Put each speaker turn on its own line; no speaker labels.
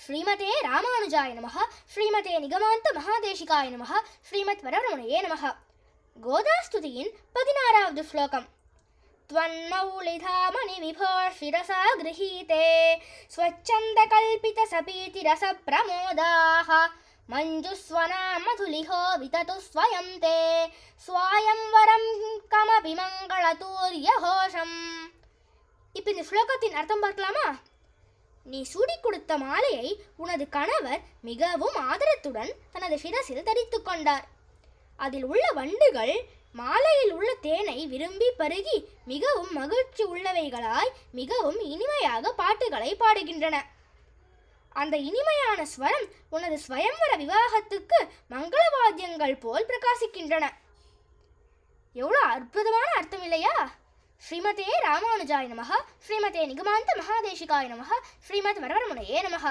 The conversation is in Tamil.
ஸ்ரீமதே ராமானுஜாய நமः ஸ்ரீமதே நிகமாந்த மகாதேசிகாய நமः ஸ்ரீமத் வரவரமுனையே நமः கோதாஸ்துதியின் பதினாறாவது ஸ்லோகம் त्वन्मौलिधामणि विभो शिरसा गृहीते स्वच्छन्दकल्पितसपीतिरसप्रमोदाः मञ्जुस्वना मधुलिहो विततु स्वयं ते स्वायंवरं कमपि मङ्गलतूर्यघोषम् இப்போ இந்த ஸ்லோகத்தின் அர்த்தம் பார்க்கலாமா நீ சூடி கொடுத்த மாலையை உனது கணவர் மிகவும் ஆதரத்துடன் தனது சிரசில் தரித்து கொண்டார். அதில் உள்ள வண்டுகள் மாலையில் உள்ள தேனை விரும்பி பருகி மிகவும் மகிழ்ச்சி உள்ளவைகளாய் மிகவும் இனிமையாக பாட்டுகளை பாடுகின்றன. அந்த இனிமையான ஸ்வரம் உனது ஸ்வயம்வர விவாகத்துக்கு மங்களவாத்தியங்கள் போல் பிரகாசிக்கின்றன. எவ்வளோ அற்புதமான அர்த்தம் இல்லையா ஸ்ரீமதே ராமானுஜாய நமः ஸ்ரீமதே நிகமாந்த மகாதேசிகாய நமः ஸ்ரீமத் வரவரமுனையே நமः